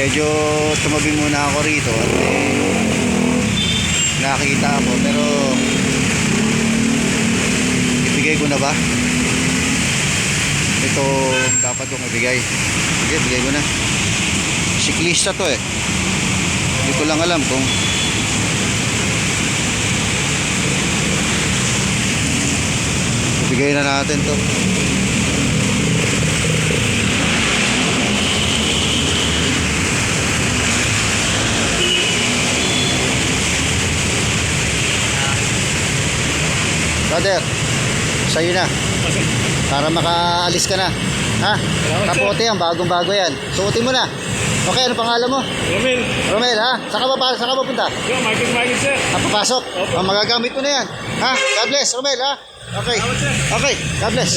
Medyo tumabi muna ako rito at eh, nakita ako pero ibigay ko na ba? Ito dapat kong ibigay. Sige, bigay ko na. Siklista to eh. Hindi ko lang alam kung Ibigay na natin to. Brother, sa'yo na. Para makaalis ka na. Ha? Kapote yan, bagong-bago yan. Suotin mo na. Okay, ano pangalan mo? Romel, Romel, ha? Saan ka ba, saan ka papunta? yo, market market sir. Ah, papasok? Opo. Ah, magagamit mo na yan. Ha? God bless, Romel, ha? Okay. Okay, God bless.